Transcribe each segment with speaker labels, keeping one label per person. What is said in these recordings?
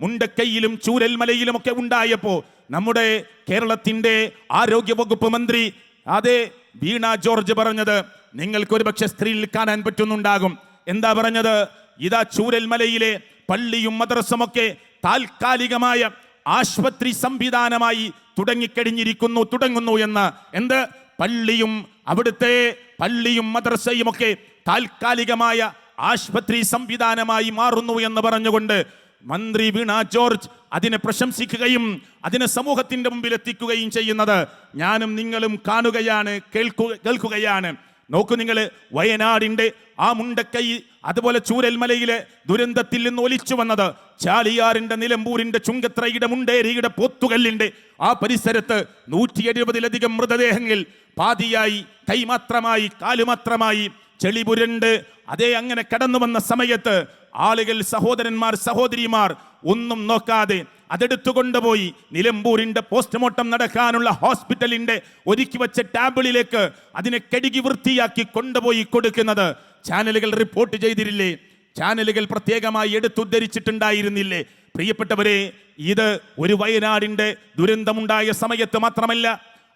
Speaker 1: മുണ്ടക്കൈയിലും ചൂരൽമലയിലും ഒക്കെ ഉണ്ടായപ്പോ നമ്മുടെ കേരളത്തിന്റെ ആരോഗ്യ വകുപ്പ് മന്ത്രി അതെ വീണ ജോർജ് പറഞ്ഞത് നിങ്ങൾക്ക് ഒരുപക്ഷെ സ്ത്രീയിൽ കാണാൻ പറ്റുന്നുണ്ടാകും. എന്താ പറഞ്ഞത്? ഇതാ ചൂരൽമലയിലെ പള്ളിയും മദ്രസമൊക്കെ താൽക്കാലികമായ ആശുപത്രി സംവിധാനമായി തുടങ്ങിക്കഴിഞ്ഞിരിക്കുന്നു തുടങ്ങുന്നു എന്ന്. എന്ത്? പള്ളിയും അവിടുത്തെ പള്ളിയും മദ്രസയും ഒക്കെ താൽക്കാലികമായ ആശുപത്രി സംവിധാനമായി മാറുന്നു എന്ന് പറഞ്ഞുകൊണ്ട് മന്ത്രി വീണ ജോർജ് അതിനെ പ്രശംസിക്കുകയും അതിനെ സമൂഹത്തിന്റെ മുമ്പിൽ എത്തിക്കുകയും ചെയ്യുന്നത് ഞാനും നിങ്ങളും കാണുകയാണ് കേൾക്കുക കേൾക്കുകയാണ്. നോക്കൂ നിങ്ങൾ വയനാടിന്റെ ആ മുണ്ടക്കൈ അതുപോലെ ചൂരൽമലയിലെ ദുരന്തത്തിൽ നിന്ന് ഒലിച്ചു വന്നത്. ചാലിയാറിന്റെ നിലമ്പൂരിന്റെ ചുങ്കത്രയുടെ മുണ്ടേരിയുടെ പോത്തുകല്ലിന്റെ ആ പരിസരത്ത് നൂറ്റി എഴുപതിലധികം മൃതദേഹങ്ങൾ പാതിയായി കൈമാത്രമായി കാലുമാത്രമായി ചെളി പുരണ്ട് അതേ അങ്ങനെ കടന്നു വന്ന സമയത്ത് ആളുകൾ സഹോദരന്മാർ സഹോദരിമാർ ഒന്നും നോക്കാതെ അതെടുത്തു കൊണ്ടുപോയി. നിലമ്പൂരിന്റെ പോസ്റ്റ്മോർട്ടം നടക്കാനുള്ള ഹോസ്പിറ്റലിന്റെ ഒരുക്കി വെച്ച ടാബിളിലേക്ക് അതിനെ കെടുകി വൃത്തിയാക്കി കൊണ്ടുപോയി കൊടുക്കുന്നത്. ചാനലുകൾ റിപ്പോർട്ട് ചെയ്തിരില്ലേ? ചാനലുകൾ പ്രത്യേകമായി എടുത്തുദ്ധരിച്ചിട്ടുണ്ടായിരുന്നില്ലേ? പ്രിയപ്പെട്ടവരെ ഇത് ഒരു വയനാടിന്റെ ദുരന്തമുണ്ടായ സമയത്ത് മാത്രമല്ല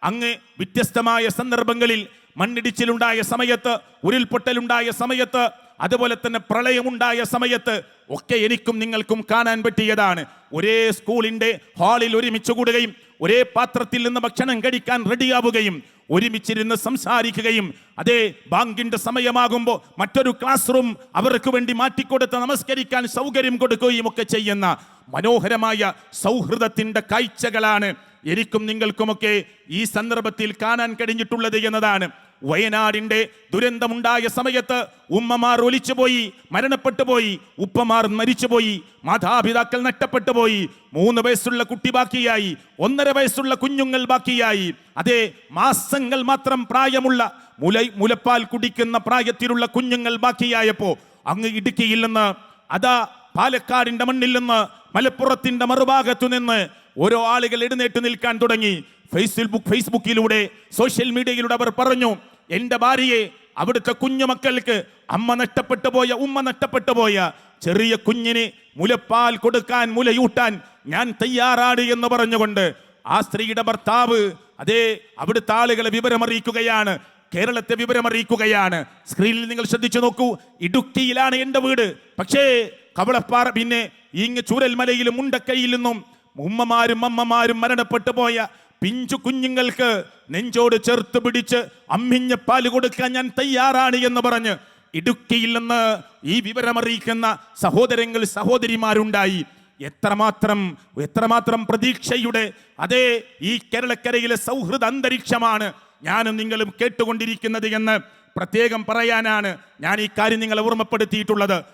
Speaker 1: അങ്ങ് വ്യത്യസ്തമായ സന്ദർഭങ്ങളിൽ മണ്ണിടിച്ചിലുണ്ടായ സമയത്ത് ഉരുൾപൊട്ടലുണ്ടായ സമയത്ത് അതുപോലെ തന്നെ പ്രളയമുണ്ടായ സമയത്ത് ഒക്കെ എനിക്കും നിങ്ങൾക്കും കാണാൻ പറ്റിയതാണ്. ഒരേ സ്കൂളിന്റെ ഹാളിൽ ഒരുമിച്ച് കൂടുകയും ഒരേ പാത്രത്തിൽ നിന്ന് ഭക്ഷണം കഴിക്കാൻ റെഡിയാവുകയും ഒരുമിച്ചിരുന്ന് സംസാരിക്കുകയും അതേ ബാങ്കിന്റെ സമയമാകുമ്പോൾ മറ്റൊരു ക്ലാസ് റൂം അവർക്ക് വേണ്ടി മാറ്റിക്കൊടുത്ത് നമസ്കരിക്കാൻ സൗകര്യം കൊടുക്കുകയും ഒക്കെ ചെയ്യുന്ന മനോഹരമായ സൗഹൃദത്തിന്റെ കാഴ്ചകളാണ് എനിക്കും നിങ്ങൾക്കുമൊക്കെ ഈ സന്ദർഭത്തിൽ കാണാൻ കഴിഞ്ഞിട്ടുള്ളത് എന്നതാണ്. വയനാടിന്റെ ദുരന്തമുണ്ടായ സമയത്ത് ഉമ്മമാർ ഒലിച്ചുപോയി മരണപ്പെട്ടു പോയി ഉപ്പമാർ മരിച്ചുപോയി മാതാപിതാക്കൾ നഷ്ടപ്പെട്ടു പോയി മൂന്ന് വയസ്സുള്ള കുട്ടി ബാക്കിയായി ഒന്നര വയസ്സുള്ള കുഞ്ഞുങ്ങൾ ബാക്കിയായി. അതേ മാസങ്ങൾ മാത്രം പ്രായമുള്ള മുല മുലപ്പാൽ കുടിക്കുന്ന പ്രായത്തിലുള്ള കുഞ്ഞുങ്ങൾ ബാക്കിയായപ്പോ അങ്ങ് ഇടുക്കിയിൽ നിന്ന് അതാ പാലക്കാടിന്റെ മണ്ണിൽ നിന്ന് മലപ്പുറത്തിന്റെ മറുഭാഗത്തു നിന്ന് ഓരോ ആളുകൾ എഴുന്നേറ്റ് നിൽക്കാൻ തുടങ്ങി. ഫേസ്ബുക്ക് ഫേസ്ബുക്കിലൂടെ സോഷ്യൽ മീഡിയയിലൂടെ അവർ പറഞ്ഞു എന്റെ ഭാര്യയെ അവിടുത്തെ കുഞ്ഞുമക്കൾക്ക് അമ്മ നഷ്ടപ്പെട്ടു പോയ ഉമ്മ നഷ്ടപ്പെട്ടു പോയ ചെറിയ കുഞ്ഞിന് മുലപ്പാൽ കൊടുക്കാൻ മുലയൂട്ടാൻ ഞാൻ തയ്യാറാണ് എന്ന് പറഞ്ഞുകൊണ്ട് ആ സ്ത്രീയുടെ ഭർത്താവ് അതേ അവിടുത്തെ ആളുകളെ വിവരമറിയിക്കുകയാണ് കേരളത്തെ വിവരമറിയിക്കുകയാണ്. സ്ക്രീനിൽ നിങ്ങൾ ശ്രദ്ധിച്ചു നോക്കൂ ഇടുക്കിയിലാണ് എന്റെ വീട്. പക്ഷേ കവളപ്പാറ പിന്നെ ഇങ്ങ് ചൂരൽമലയിലും മുണ്ടക്കൈയിൽ നിന്നും ഉമ്മമാരും അമ്മമാരും മരണപ്പെട്ടു പോയ പിഞ്ചു കുഞ്ഞുങ്ങൾക്ക് നെഞ്ചോട് ചേർത്ത് പിടിച്ച് അമ്മിഞ്ഞ പാൽ കൊടുക്കാൻ ഞാൻ തയ്യാറാണ് എന്ന് പറഞ്ഞ് ഇടുക്കിയിൽ നിന്ന് ഈ വിവരമറിയിക്കുന്ന സഹോദരങ്ങൾ സഹോദരിമാരുണ്ടായി. എത്രമാത്രം എത്രമാത്രം പ്രതീക്ഷയുടെ അതേ ഈ കേരളക്കരയിലെ സൗഹൃദ അന്തരീക്ഷമാണ് ഞാനും നിങ്ങളും കേട്ടുകൊണ്ടിരിക്കുന്നത് എന്ന് പ്രത്യേകം പറയാനാണ് ഞാൻ ഈ കാര്യം നിങ്ങളെ ഓർമ്മപ്പെടുത്തിയിട്ടുള്ളത്.